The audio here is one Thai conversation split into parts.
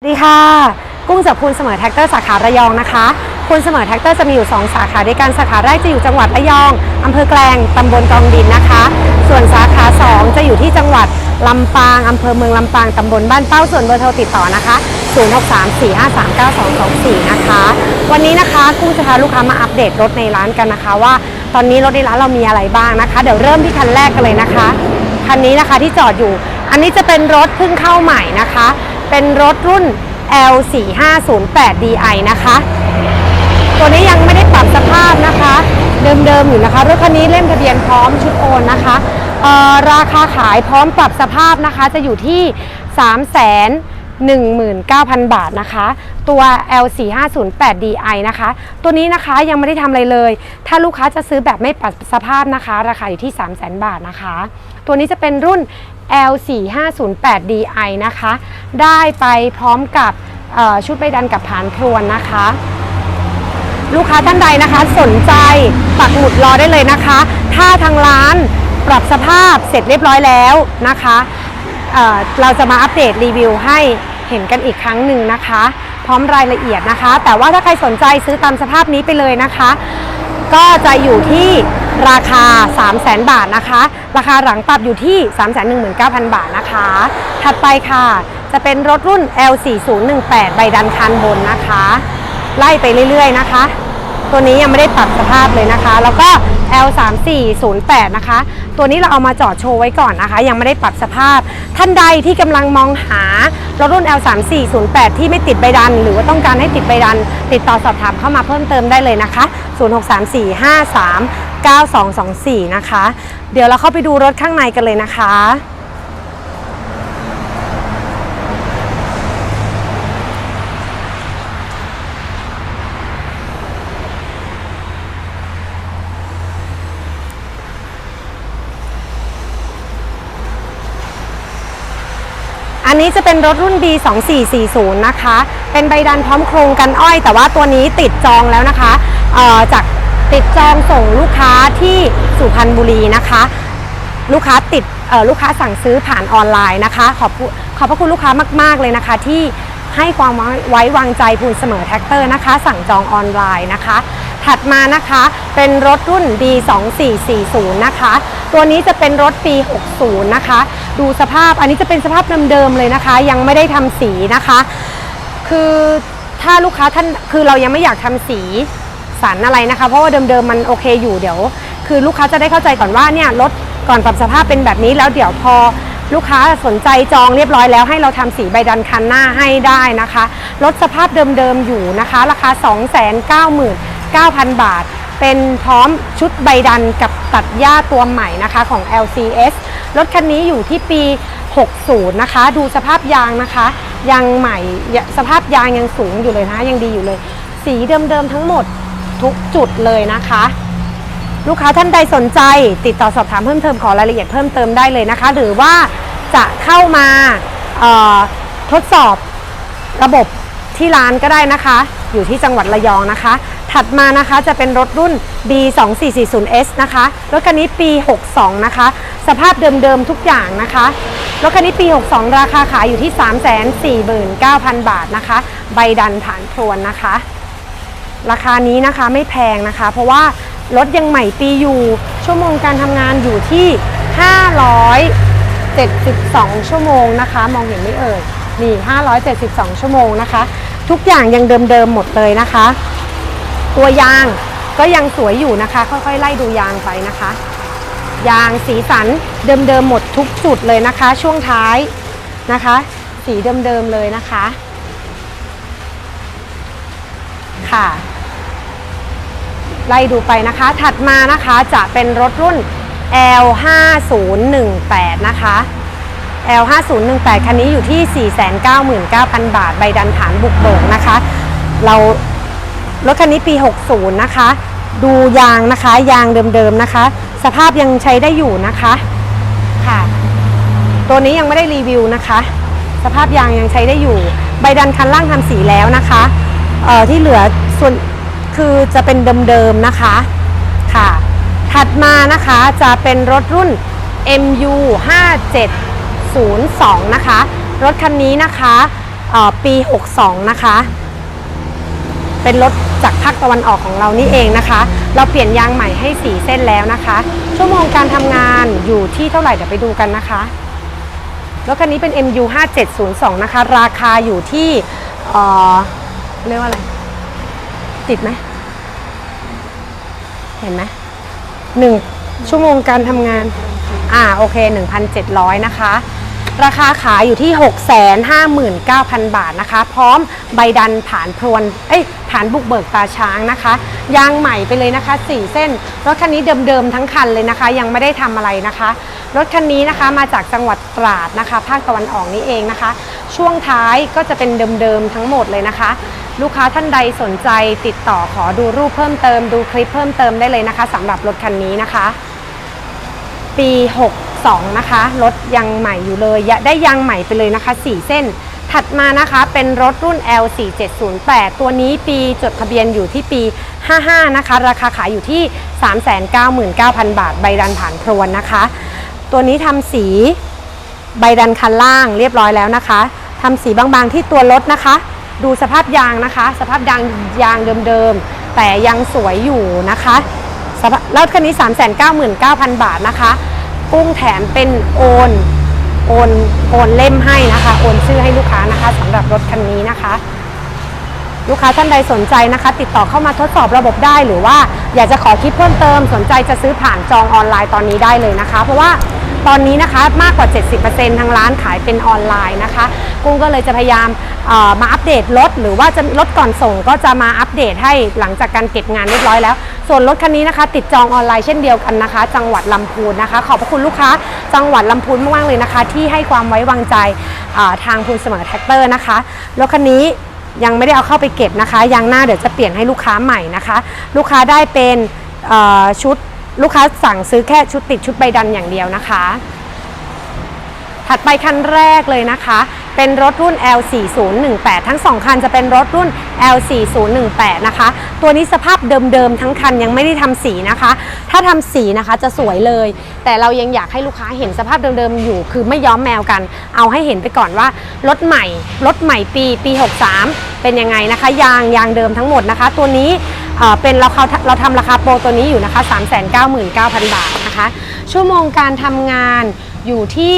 สวัสดีค่ะ กุ้งจากคุณเสมอแท็กเตอร์สาขาระยองนะคะ คุณเสมอแท็กเตอร์จะมีอยู่ 2 สาขาด้วยกันสาขาแรกจะอยู่จังหวัดระยองอำเภอแกลงตำบลกองดินนะคะ ส่วนสาขา 2 จะอยู่ที่จังหวัดลำปางอำเภอเมืองลำปางตำบลบ้านเป้าส่วนเบอร์โทรติดต่อนะคะ 0634539224 นะคะ วันนี้นะคะกุ้งจะพาลูกค้ามาอัปเดตรถในร้านกันนะคะ ว่าตอนนี้รถในร้านเรามีอะไรบ้างนะคะ เดี๋ยวเริ่มที่คันแรกกันเลยนะคะคันนี้นะคะที่จอดอยู่ อันนี้จะเป็นรถเพิ่งเข้าใหม่นะคะ เป็นรถรุ่น L4508DI นะคะ ตัวนี้ยังไม่ได้ปรับสภาพนะคะ เดิมๆอยู่นะคะ รถคันนี้เล่มทะเบียนพร้อมชุดโอนนะคะ ราคาขายพร้อมปรับสภาพนะคะ จะอยู่ที่3 1 9 0 0 0 บาทนะคะ ตัว L4508DI นะคะ ตัวนี้นะคะยังไม่ได้ทำอะไรเลย ถ้าลูกค้าจะซื้อแบบไม่ปรับสภาพนะคะ ราคาอยู่ที่ 3 0 0 0 0 0 บาทนะคะ ตัวนี้จะเป็นรุ่น L4508DI นะคะ ได้ไปพร้อมกับชุดใบดันกับผานพรวนนะคะ ลูกค้าท่านใดนะคะสนใจปักหมุดรอได้เลยนะคะ ถ้าทางร้านปรับสภาพเสร็จเรียบร้อยแล้วนะคะเเราจะมาอัปเดตรีวิวให้เห็นกันอีกครั้งหนึ่งนะคะ พร้อมรายละเอียดนะคะ แต่ว่าถ้าใครสนใจซื้อตามสภาพนี้ไปเลยนะคะ ก็จะอยู่ที่ราคา 3 0 0 0 0 0 บาทนะคะ ราคาหลังปรับอยู่ที่ 319,000 บาทนะคะ ถัดไปค่ะ จะเป็นรถรุ่น L4018 ใบดันคันบนนะคะ ไล่ไปเรื่อยๆนะคะ ตัวนี้ยังไม่ได้ปรับสภาพเลยนะคะ แล้วก็ L3408 นะคะ ตัวนี้เราเอามาจอดโชว์ไว้ก่อนนะคะ ยังไม่ได้ปรับสภาพ ท่านใดที่กำลังมองหารถรุ่น L3408 ที่ไม่ติดใบดัน หรือว่าต้องการให้ติดใบดัน ติดต่อสอบถามเข้ามาเพิ่มเติมได้เลยนะคะ 0634539224 นะคะ เดี๋ยวเราเข้าไปดูรถข้างในกันเลยนะคะ นี้จะเป็นรถรุ่น B2440 นะคะ เป็นใบดันพร้อมโครงกันอ้อย แต่ว่าตัวนี้ติดจองแล้วนะคะเอ่อจากติดจองส่งลูกค้าที่สุพรรณบุรีนะคะ ลูกค้าติดเออลูกค้าสั่งซื้อผ่านออนไลน์นะคะ ขอบคุณขอบพระคุณลูกค้ามาก ๆ เลยนะคะที่ ให้ความไว้วางใจพูนเสมอแท็กเตอร์นะคะ สั่งจองออนไลน์นะคะ ถัดมานะคะเป็นรถรุ่น D2440 นะคะ ตัวนี้จะเป็นรถปี 60 นะคะ ดูสภาพอันนี้จะเป็นสภาพเดิมๆเลยนะคะ ยังไม่ได้ทำสีนะคะ คือถ้าลูกค้าท่านคือเรายังไม่อยากทำสีสันอะไรนะคะ เพราะว่าเดิมๆมันโอเคอยู่เดี๋ยว คือลูกค้าจะได้เข้าใจก่อนว่าเนี่ยรถก่อนปรับสภาพเป็นแบบนี้แล้วเดี๋ยวพอ ลูกค้าสนใจจองเรียบร้อยแล้วให้เราทำสีใบดันคันหน้าให้ได้นะคะรถสภาพเดิมๆอยู่นะคะ ราคา 299,000 บาท เป็นพร้อมชุดใบดันกับตัดหญ้าตัวใหม่นะคะของ LCS รถคันนี้อยู่ที่ปี 60 นะคะ ดูสภาพยางนะคะ ยางใหม่สภาพยางยังสูงอยู่เลยนะยังดีอยู่เลย สีเดิมๆทั้งหมดทุกจุดเลยนะคะ ลูกค้าท่านใดสนใจติดต่อสอบถามเพิ่มเติมขอรายละเอียดเพิ่มเติมได้เลยนะคะ หรือว่าจะเข้ามาทดสอบระบบที่ร้านก็ได้นะคะ อยู่ที่จังหวัดระยองนะคะ ถัดมานะคะจะเป็นรถรุ่น B2440S นะคะ รถคันนี้ปี 62 นะคะ สภาพเดิมๆทุกอย่างนะคะ รถคันนี้ปี 62 ราคาขายอยู่ที่ 349,000 บาทนะคะ ใบดันฐานโครวนนะคะ ราคานี้นะคะไม่แพงนะคะ เพราะว่า รถยังใหม่ปีอยู่ ชั่วโมงการทำงานอยู่ที่ 572 ชั่วโมงนะคะ มองเห็นไม่เอ่ยนี่ 572 ชั่วโมงนะคะ ทุกอย่างยังเดิมๆหมดเลยนะคะ ตัวยางก็ยังสวยอยู่นะคะ ค่อยๆ ไล่ดูยางไปนะคะ ยางสีสันเดิมๆหมดทุกจุดเลยนะคะ ช่วงท้ายนะคะ สีเดิมๆเลยนะคะ ค่ะ ไล่ดูไปนะคะ ถัดมานะคะจะเป็นรถรุ่น L5018 นะคะ L5018 คันนี้อยู่ที่ 499,000 บาท ใบดันฐานบุกเบิกนะคะ เรารถคันนี้ปี 60 นะคะ ดูยางนะคะ ยางเดิมๆนะคะ สภาพยังใช้ได้อยู่นะคะค่ะ ตัวนี้ยังไม่ได้รีวิวนะคะ สภาพยางยังใช้ได้อยู่ ใบดันคันล่างทำสีแล้วนะคะ เอ่อที่เหลือส่วน คือจะเป็นเดิมๆนะคะค่ะ ถัดมานะคะจะเป็นรถรุ่น MU 5702 นะคะ รถคันนี้นะคะปี 62 นะคะ เป็นรถจากภาคตะวันออกของเรานี่เองนะคะ เราเปลี่ยนยางใหม่ให้4เส้นแล้วนะคะ ชั่วโมงการทำงานอยู่ที่เท่าไหร่เดี๋ยวไปดูกันนะคะ รถคันนี้เป็น MU 5702 นะคะ ราคาอยู่ที่เออเรียกว่าอะไร ติดไหม เห็นไหมหนึ่งชั่วโมงการทำงาน อ่าโอเค 1,700 นะคะ ราคาขายอยู่ที่ 659,000 บาทนะคะ พร้อมใบดันผานพรวน เอ้ยผ่านบุกเบิกตาช้างนะคะ ยางใหม่ไปเลยนะคะ 4 เส้น รถคันนี้เดิมๆทั้งคันเลยนะคะ ยังไม่ได้ทำอะไรนะคะ รถคันนี้นะคะมาจากจังหวัดตราดนะคะ ภาคตะวันออกนี่เองนะคะ ช่วงท้ายก็จะเป็นเดิมๆทั้งหมดเลยนะคะ ลูกค้าท่านใดสนใจติดต่อขอดูรูปเพิ่มเติมดูคลิปเพิ่มเติมได้เลยนะคะสำหรับรถคันนี้นะคะ ปี 62 นะคะ รถยังใหม่อยู่เลยยได้ยางใหม่ไปเลยนะคะ 4 เส้น ถัดมานะคะเป็นรถรุ่น L4708 ตัวนี้ปีจดทะเบียนอยู่ที่ปี 55 นะคะ ราคาขายอยู่ที่ 399,000 บาท ใบดันผ่านพรวนนะคะ ตัวนี้ทำสีใบดันคันล่างเรียบร้อยแล้วนะคะทำสีบางๆที่ตัวรถนะคะ ดูสภาพยางนะคะ สภาพยางยางเดิมๆ แต่ยังสวยอยู่นะคะสาพแล้วคันนี้ 399,000 บาทนะคะ กุ้งแถมเป็นโอน โอน โอนเล่มให้นะคะ โอนชื่อให้ลูกค้านะคะสำหรับรถคันนี้นะคะ ลูกค้าท่านใดสนใจนะคะ ติดต่อเข้ามาทดสอบระบบได้ หรือว่าอยากจะขอคิดเพิ่มเติม สนใจจะซื้อผ่านจองออนไลน์ตอนนี้ได้เลยนะคะ เพราะว่าตอนนี้นะคะมากกว่า 70%ทางร้านขายเป็นออนไลน์นะคะ กุ้งก็เลยจะพยายามมาอัปเดตรถหรือว่าจะรถก่อนส่งก็จะมาอัปเดตให้หลังจากการเก็บงานเรียบร้อยแล้ว ส่วนรถคันนี้นะคะ ติดจองออนไลน์เช่นเดียวกันนะคะ จังหวัดลำพูนนะคะ ขอบพระคุณลูกค้า จังหวัดลำพูนมากๆเลยนะคะ ที่ให้ความไว้วางใจทางพูนเสมอแท็กเตอร์นะคะรถคันนี้ ยังไม่ได้เอาเข้าไปเก็บนะคะยางหน้าเดี๋ยวจะเปลี่ยนให้ลูกค้าใหม่นะคะ ลูกค้าได้เป็นชุดลูกค้าสั่งซื้อแค่ชุดติดชุดใบดันอย่างเดียวนะคะ ถัดไปคันแรกเลยนะคะ เป็นรถรุ่น L4018 ทั้ง 2 คันจะเป็นรถรุ่น L4018 นะคะ ตัวนี้สภาพเดิมๆทั้งคันยังไม่ได้ทำสีนะคะ ถ้าทำสีนะคะจะสวยเลย แต่เรายังอยากให้ลูกค้าเห็นสภาพเดิมๆอยู่ คือไม่ย้อมแมวกัน เอาให้เห็นไปก่อนว่ารถใหม่รถใหม่ปีปี 63 เป็นยังไงนะคะ ยางยางเดิมทั้งหมดนะคะ ตัวนี้เอ่อเป็นเราเขาเราทำราคาโปรตัวนี้อยู่นะคะ 399,000 บาทนะคะ ชั่วโมงการทำงาน อยู่ที่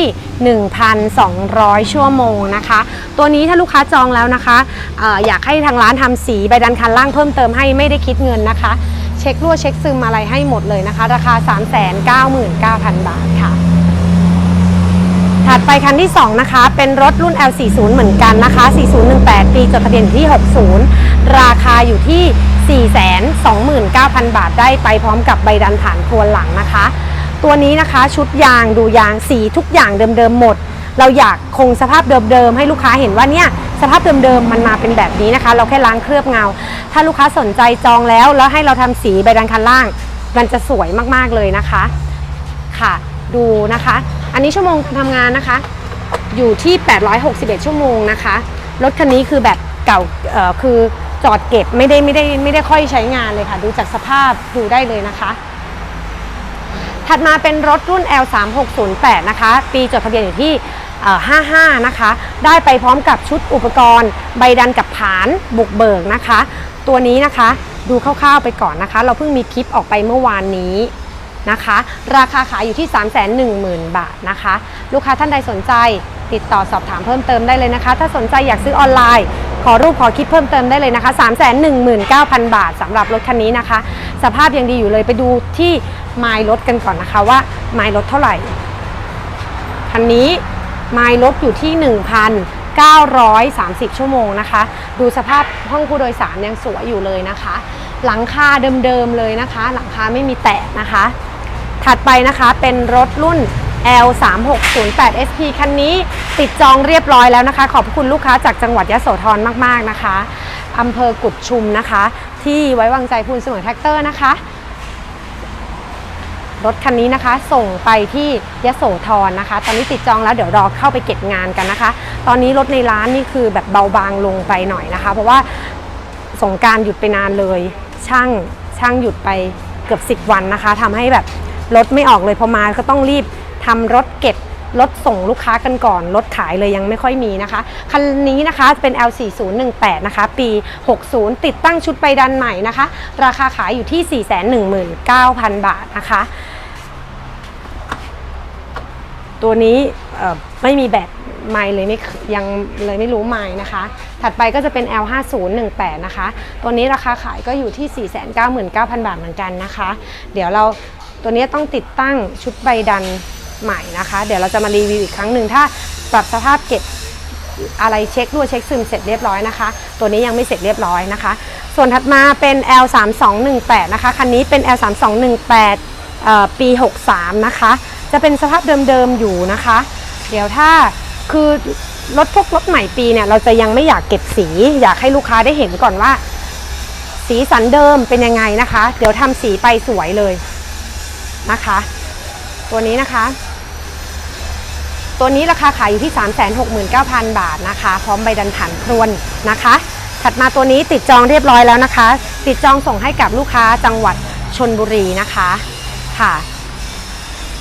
1,200 ชั่วโมงนะคะ ตัวนี้ถ้าลูกค้าจองแล้วนะคะอออยากให้ทางร้านทำสีใบดันคันล่างเพิ่มเติมให้ไม่ได้คิดเงินนะคะ เช็ครั่วเช็คซึมอะไรให้หมดเลยนะคะ ราคา 399,000 บาทค่ะ ถัดไปคันที่ 2 นะคะ เป็นรถรุ่น L40 เหมือนกันนะคะ 4018 ปีจดทะเบียนที่ 60 ราคาอยู่ที่ 429,000 บาทได้ไปพร้อมกับใบดันผ่านครัวหลังนะคะ ตัวนี้นะคะชุดยางดูยางสีทุกอย่างเดิมๆหมด เราอยากคงสภาพเดิมๆให้ลูกค้าเห็นว่าเนี่ยสภาพเดิมๆมันมาเป็นแบบนี้นะคะ เราแค่ล้างเคลือบเงา ถ้าลูกค้าสนใจจองแล้ว แล้วให้เราทำสีใบดันคันล่าง มันจะสวยมากๆเลยนะคะค่ะ ดูนะคะ อันนี้ชั่วโมงทำงานนะคะ อยู่ที่ 861 ชั่วโมงนะคะรถคันนี้คือแบบเก่าคือจอดเก็บไม่ได้ไม่ได้ไม่ได้ค่อยใช้งานเลยค่ะ ดูจากสภาพดูได้เลยนะคะ ถัดมาเป็นรถรุ่น L3608 นะคะ ปีจดทะเบียนอยู่ที่ 55 นะคะ ได้ไปพร้อมกับชุดอุปกรณ์ ใบดันกับผานบุกเบิกนะคะ ตัวนี้นะคะดูคร่าวๆไปก่อนนะคะ เราเพิ่งมีคลิปออกไปเมื่อวานนี้ นะคะ ราคาขายอยู่ที่ 310,000 บาทนะคะ ลูกค้าท่านใดสนใจติดต่อสอบถามเพิ่มเติมได้เลยนะคะ ถ้าสนใจอยากซื้อออนไลน์ ขอรูปขอคลิปเพิ่มเติมได้เลยนะคะ319,000 บาทสำหรับรถคันนี้นะคะ สภาพยังดีอยู่เลยไปดูที่ไมล์รถกันก่อนนะคะว่าไมล์รถเท่าไหร่คันนี้ไมล์รถอยู่ที่ 1,930 ชั่วโมงนะคะ ดูสภาพห้องผู้โดยสารยังสวยอยู่เลยนะคะ หลังคาเดิมๆเลยนะคะ หลังคาไม่มีแตะนะคะ ถัดไปนะคะเป็นรถรุ่น L3608 SP คันนี้ติดจองเรียบร้อยแล้วนะคะ ขอบคุณลูกค้าจากจังหวัดยะโสธรมากๆนะคะอำเภอกุดชุมนะคะ ที่ไว้วางใจพูนเสมอแท็กเตอร์นะคะรถคันนี้นะคะส่งไปที่ยะโสธรนะคะ ตอนนี้ติดจองแล้วเดี๋ยวรอเข้าไปเก็บงานกันนะคะ ตอนนี้รถในร้านนี่คือแบบเบาบางลงไปหน่อยนะคะ เพราะว่าสงการหยุดไปนานเลย ช่างช่างหยุดไปเกือบ 10 วันนะคะทำให้แบบ รถไม่ออกเลยพอมาก็ต้องรีบทำรถเก็บรถส่งลูกค้ากันก่อน รถขายเลยยังไม่ค่อยมีนะคะ คันนี้นะคะเป็น L4018 นะคะ ปี 60 ติดตั้งชุดใบดันใหม่นะคะ ราคาขายอยู่ที่ 419,000 บาทนะคะ ตัวนี้ไม่มีแบตไม่เลยไม่ยังเลยไม่รู้ไม่นะคะ ถัดไปก็จะเป็น L5018 นะคะ ตัวนี้ราคาขายก็อยู่ที่ 499,000 บาทเหมือนกันนะคะ เดี๋ยวเรา ตัวนี้ต้องติดตั้งชุดใบดันใหม่นะคะ เดี๋ยวเราจะมารีวิวอีกครั้งหนึ่งถ้าปรับสภาพเก็บอะไรเช็ครั่วเช็คซึมเสร็จเรียบร้อยนะคะ ตัวนี้ยังไม่เสร็จเรียบร้อยนะคะ ส่วนถัดมาเป็น L3218 นะคะคันนี้เป็น L3218 เอ่อปี 63 นะคะ จะเป็นสภาพเดิมๆอยู่นะคะ เดี๋ยวถ้าคือรถพวกรถใหม่ปีเนี่ยเราจะยังไม่อยากเก็บสี อยากให้ลูกค้าได้เห็นก่อนว่า สีสันเดิมเป็นยังไงนะคะ เดี๋ยวทำสีไปสวยเลย นะคะ ตัวนี้นะคะ ตัวนี้ราคาขายอยู่ที่ 369,000 บาทนะคะ พร้อมใบดันฐานครวนนะคะ ถัดมาตัวนี้ติดจองเรียบร้อยแล้วนะคะ ติดจองส่งให้กับลูกค้าจังหวัดชนบุรีนะคะค่ะ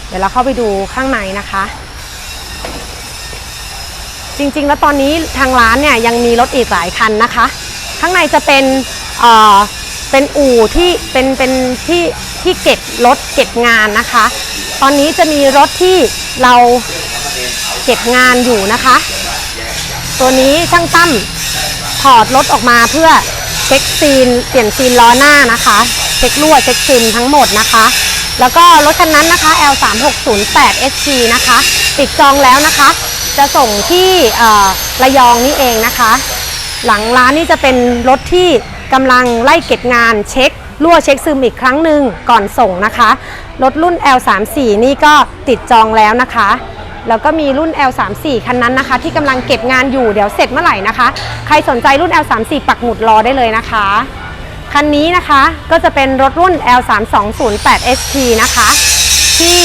เดี๋ยวเราเข้าไปดูข้างในนะคะจริงๆ แล้วตอนนี้ทางร้านเนี่ยยังมีรถอีกหลายคันนะคะ ข้างในจะเป็น เป็นอู่ที่เป็นเป็นที่ที่เก็บรถเก็บงานนะคะ ตอนนี้จะมีรถที่เราเก็บงานอยู่นะคะ ตัวนี้ช่างตั้มถอดรถออกมาเพื่อเช็คซีนเปลี่ยนซีนล้อหน้านะคะ เช็ครั่วเช็คซึมทั้งหมดนะคะ แล้วก็รถคันนั้นนะคะ L3608 SG นะคะ ติดจองแล้วนะคะ จะส่งที่ระยองนี่เองนะคะ หลังร้านนี่จะเป็นรถที่ กำลังไล่เก็บงานเช็ครั่วเช็คซึมอีกครั้งหนึ่งก่อนส่งนะคะ รถรุ่น L34 นี่ก็ติดจองแล้วนะคะ แล้วก็มีรุ่น L34 คันนั้นนะคะ ที่กำลังเก็บงานอยู่เดี๋ยวเสร็จเมื่อไหร่นะคะ ใครสนใจรุ่น L34 ปักหมุดรอได้เลยนะคะ คันนี้นะคะก็จะเป็นรถรุ่น L3208 ST นะคะ ที่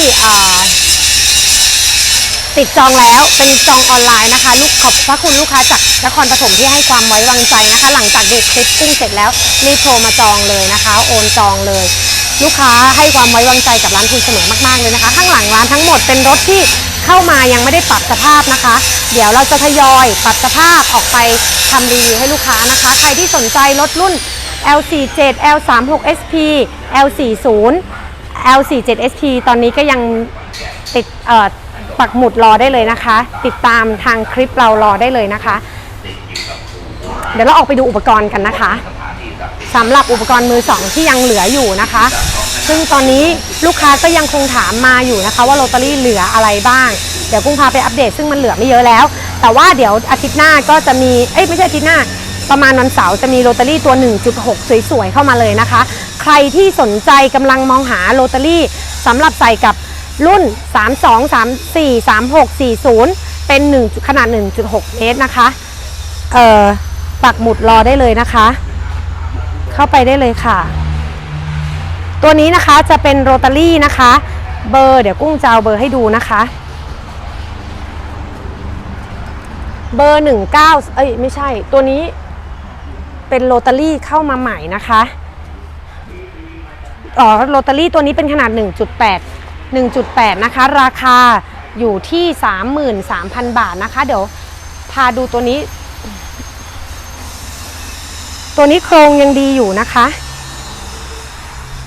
ติดจองแล้วเป็นจองออนไลน์นะคะ ลูกขอบพระคุณลูกค้าจากนครปฐมที่ให้ความไว้วางใจนะคะ หลังจากดูคลิปกุ้งเสร็จแล้วรีบโทรมาจองเลยนะคะ โอนจองเลย ลูกค้าให้ความไว้วางใจกับร้านคุณเสมอมากๆเลยนะคะ ข้างหลังร้านทั้งหมดเป็นรถที่เข้ามายังไม่ได้ปรับสภาพนะคะ เดี๋ยวเราจะทยอยปรับสภาพออกไปทำรีวิวให้ลูกค้านะคะ ใครที่สนใจรถรุ่น L47 L36SP L40 L47 SP ตอนนี้ก็ยังติดเอ่อ ปักหมุดรอได้เลยนะคะ ติดตามทางคลิปเรารอได้เลยนะคะ เดี๋ยวเราออกไปดูอุปกรณ์กันนะคะสำหรับอุปกรณ์มือสองที่ยังเหลืออยู่นะคะ ซึ่งตอนนี้ลูกค้าก็ยังคงถามมาอยู่นะคะ ว่าโรตารี่เหลืออะไรบ้าง เดี๋ยวกุ้งพาไปอัปเดต ซึ่งมันเหลือไม่เยอะแล้ว แต่ว่าเดี๋ยวอาทิตย์หน้าก็จะมี เอ้ยไม่ใช่อาทิตย์หน้า ประมาณวันเสาร์จะมีโรตารี่ตัว 1.6 สวยๆเข้ามาเลยนะคะ ใครที่สนใจกำลังมองหาโรตารี่สำหรับใส่กับ รุ่น 32 34 36 40 เป็น 1 ขนาด 1.6 เมตรนะคะ เอ่อปักหมุดรอได้เลยนะคะ เข้าไปได้เลยค่ะ ตัวนี้นะคะจะเป็นโรตารี่นะคะ เบอร์เดี๋ยวกุ้งจะเอาเบอร์ให้ดูนะคะ เบอร์ 19 เอ้ยไม่ใช่ ตัวนี้เป็นโรตารี่เข้ามาใหม่นะคะอ๋อโรตารี่ตัวนี้เป็นขนาด 1.8 1.8 นะคะ ราคาอยู่ที่ 33,000 บาทนะคะ เดี๋ยวพาดูตัวนี้ ตัวนี้โครงยังดีอยู่นะคะ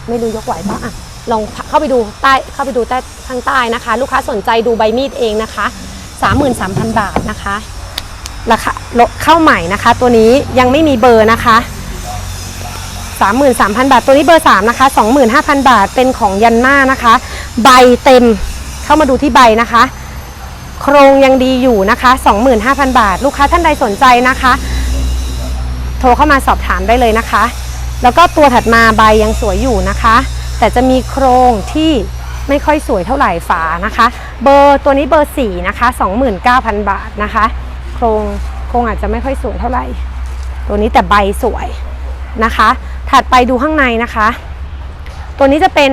ไม่รู้ยกไหวปะอะลองเข้าไปดูใต้เข้าไปดูใต้ข้างใต้นะคะ ลูกค้าสนใจดูใบมีดเองนะคะ 33,000 บาทนะคะราคาลดเข้าใหม่นะคะ ตัวนี้ยังไม่มีเบอร์นะคะ33,000 บาท ตัวนี้เบอร์ 3 นะคะ 25,000 บาทเป็นของยันมานะคะ ใบเต็ม เข้ามาดูที่ใบนะคะ โครงยังดีอยู่นะคะ 25,000 บาท ลูกค้าท่านใดสนใจนะคะ โทรเข้ามาสอบถามได้เลยนะคะ แล้วก็ตัวถัดมาใบยังสวยอยู่นะคะ แต่จะมีโครงที่ไม่ค่อยสวยเท่าไหร่ฝานะคะ เบอร์ตัวนี้เบอร์4นะคะ29,000 บาทนะคะ โครงโครงอาจจะไม่ค่อยสวยเท่าไหร่ ตัวนี้แต่ใบสวยนะคะ ถัดไปดูข้างในนะคะ ตัวนี้จะเป็น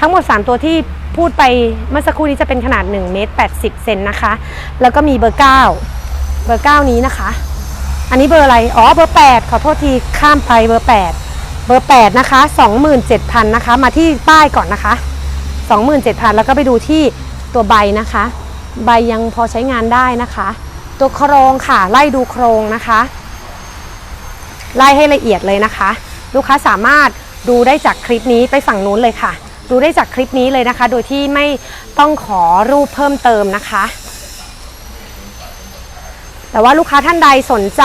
ทั้งหมด 3 ตัวที่ พูดไปเมื่อสักครู่นี้จะเป็นขนาด1เมตร80เซนนะคะ แล้วก็มีเบอร์ 9 เบอร์ 9 นี้นะคะ อันนี้เบอร์อะไร อ๋อ เบอร์ 8 ขอโทษที ข้ามไปเบอร์ 8 เบอร์ 8 นะคะ 27,000 นะคะ มาที่ป้ายก่อนนะคะ 27,000 แล้วก็ไปดูที่ตัวใบนะคะ ใบยังพอใช้งานได้นะคะ ตัวโครงค่ะ ไล่ดูโครงนะคะ ไล่ให้ละเอียดเลยนะคะ ลูกค้าสามารถดูได้จากคลิปนี้ไปฝั่งนู้นเลยค่ะ ดูได้จากคลิปนี้เลยนะคะ โดยที่ไม่ต้องขอรูปเพิ่มเติมนะคะ แต่ว่าลูกค้าท่านใดสนใจ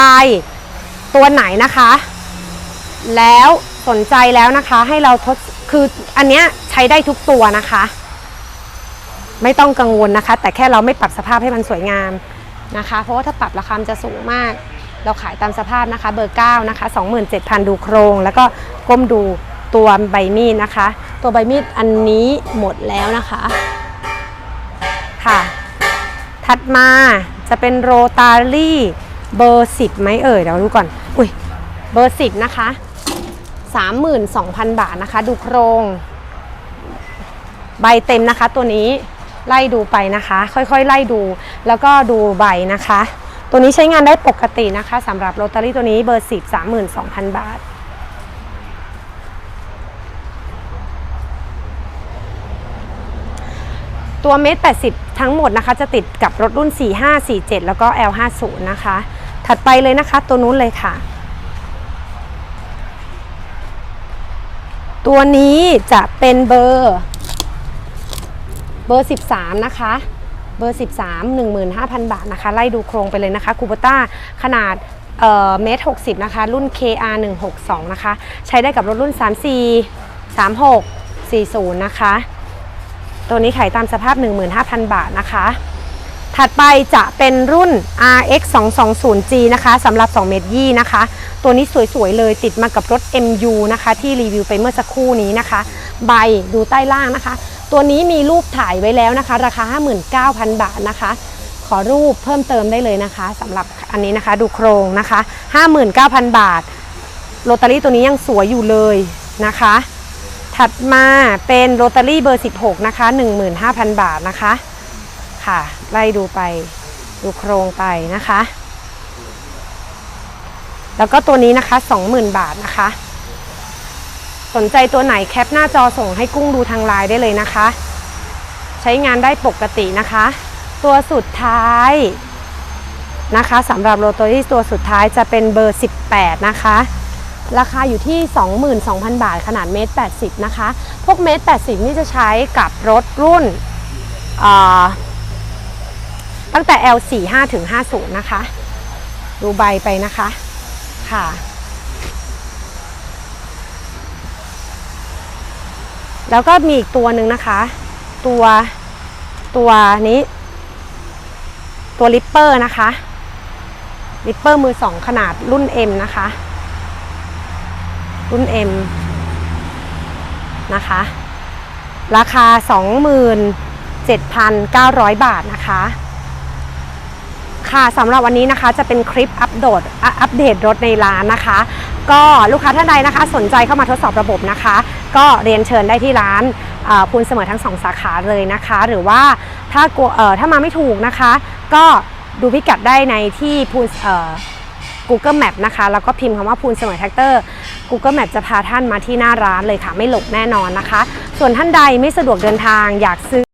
ตัวไหนนะคะ แล้วสนใจแล้วนะคะให้เราทดคืออันเนี้ยใช้ได้ทุกตัวนะคะ ไม่ต้องกังวลนะคะ แต่แค่เราไม่ปรับสภาพให้มันสวยงามนะคะ เพราะว่าถ้าปรับราคาจะสูงมาก เราขายตามสภาพนะคะ เบอร์9นะคะ27,000 ดูโครง แล้วก็ก้มดู ตัวใบมีดนะคะ ตัวใบมีดอันนี้หมดแล้วนะคะค่ะ ถัดมาจะเป็นโรตารี่เบอร์10ไหมเอ่ยเดี๋ยวดูก่อน อุ้ยเบอร์ 10 นะคะ 32,000 บาทนะคะ ดูโครง ใบเต็มนะคะตัวนี้ไล่ดูไปนะคะ ค่อยๆ ไล่ดูแล้วก็ดูใบนะคะ ตัวนี้ใช้งานได้ปกตินะคะสำหรับโรตารี่ตัวนี้เบอร์ 10 32,000 บาท ตัวเมตร80 ทั้งหมดนะคะ จะติดกับรถรุ่น 45 47 แล้วก็ L50 นะคะ ถัดไปเลยนะคะตัวนู้นเลยค่ะ ตัวนี้จะเป็นเบอร์เบอร์ 13 นะคะ เบอร์ 13 15,000 บาทนะคะ ไล่ดูโครงไปเลยนะคะคูปต้าขนาดเอ่อเมตร 60 นะคะ รุ่น KR 162 นะคะ ใช้ได้กับรถรุ่น 34 36 40 นะคะ ตัวนี้ขายตามสภาพ 15,000 บาทนะคะ ถัดไปจะเป็นรุ่น RX 220G นะคะสำหรับ 2 เมตรยี่นะคะ ตัวนี้สวยๆเลยติดมากับรถ MU นะคะ ที่รีวิวไปเมื่อสักครู่นี้นะคะ ใบดูใต้ล่างนะคะ ตัวนี้มีรูปถ่ายไว้แล้วนะคะ ราคา 59,000 บาทนะคะ ขอรูปเพิ่มเติมได้เลยนะคะสำหรับอันนี้นะคะดูโครงนะคะ 59,000 บาทโรตารี่ตัวนี้ยังสวยอยู่เลยนะคะ ถัดมาเป็นโรตารี่เบอร์ 16 นะคะ 15,000 บาทนะคะ ค่ะ ไล่ดูไป ดูโครงไปนะคะ แล้วก็ตัวนี้นะคะ 20,000 บาทนะคะ สนใจตัวไหนแคปหน้าจอส่งให้กุ้งดูทางไลน์ได้เลยนะคะ ใช้งานได้ปกตินะคะ ตัวสุดท้ายนะคะสำหรับโรตารี่ตัวสุดท้ายจะเป็นเบอร์ 18 นะคะ ราคาอยู่ที่ 22,000 บาท ขนาดเมตร 80 นะคะ พวกเมตร 80 นี่จะใช้กับรถรุ่นตั้งแต่ L45 ถึง 50 นะคะ ดูใบไปนะคะค่ะแล้วก็มีอีกตัวหนึ่งนะคะ ตัวตัวนี้ ตัวลิปเปอร์นะคะ ลิปเปอร์มือสองขนาดรุ่น M นะคะ รุ่น M นะคะ ราคา 27,900 บาทนะคะ ค่ะสำหรับวันนี้นะคะจะเป็นคลิปอัปโดดอัปเดตรถในร้านนะคะ ก็ลูกค้าท่านใดนะคะ สนใจเข้ามาทดสอบระบบนะคะ ก็เรียนเชิญได้ที่ร้านอ่าพูนเสมอทั้งสองสาขาเลยนะคะ หรือว่าถ้ากลัวถ้ามาไม่ถูกนะคะ ก็ดูพิกัดได้ในที่พูน Google Map นะคะ แล้วก็พิมพ์คำว่าพูนเสมอแท็กเตอร์ Google Map จะพาท่านมาที่หน้าร้านเลยค่ะ ไม่หลบแน่นอนนะคะ ส่วนท่านใดไม่สะดวกเดินทางอยากซื้อ